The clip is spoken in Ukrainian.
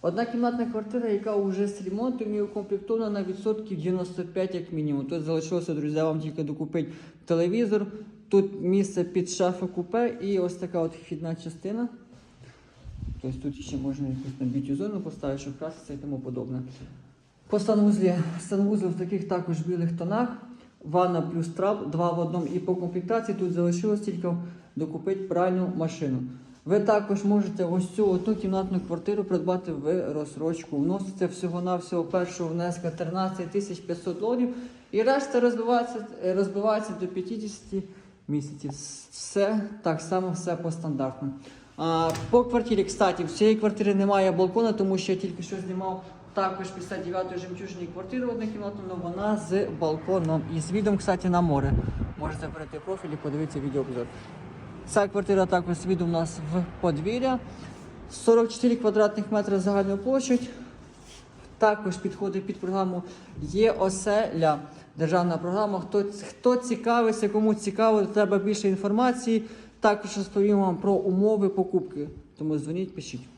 Одна кімнатна квартира, яка вже з ремонтом і укомплектована на відсотків 95 як мінімум. Тут залишилося, друзі, вам тільки докупити телевізор. Тут місце під шафу купе і ось така от вхідна частина. Тобто тут ще можна якусь на бітю зону поставити, щоб краситися і тому подобне. По санвузлі. Санвузол в таких також білих тонах. Ванна плюс трап, два в одному. І по комплектації тут залишилось тільки докупити пральну машину. Ви також можете ось цю одну кімнатну квартиру придбати в розсрочку. Вноситься всього-навсього першого внеска 13 тисяч 500 доларів. І решта розбивається, розбивається до 50 місяців. Все так само, все по стандартному. А, по квартирі, кстати, в цієї квартири немає балкона, тому що я тільки що знімав також 59-ї жемчужній квартири однокімнатну, але вона з балконом і з відом, кстати, на море. Можете перейти профіль і подивитися відеообзор. Ця квартира також з відом у нас в подвір'я. 44 квадратних метри загальну площадь. Також підходить під програму є оселя. Державна програма. Хто, хто цікавиться, кому цікаво, треба більше інформації. Також розповім вам про умови покупки. Тому дзвоніть, пишіть.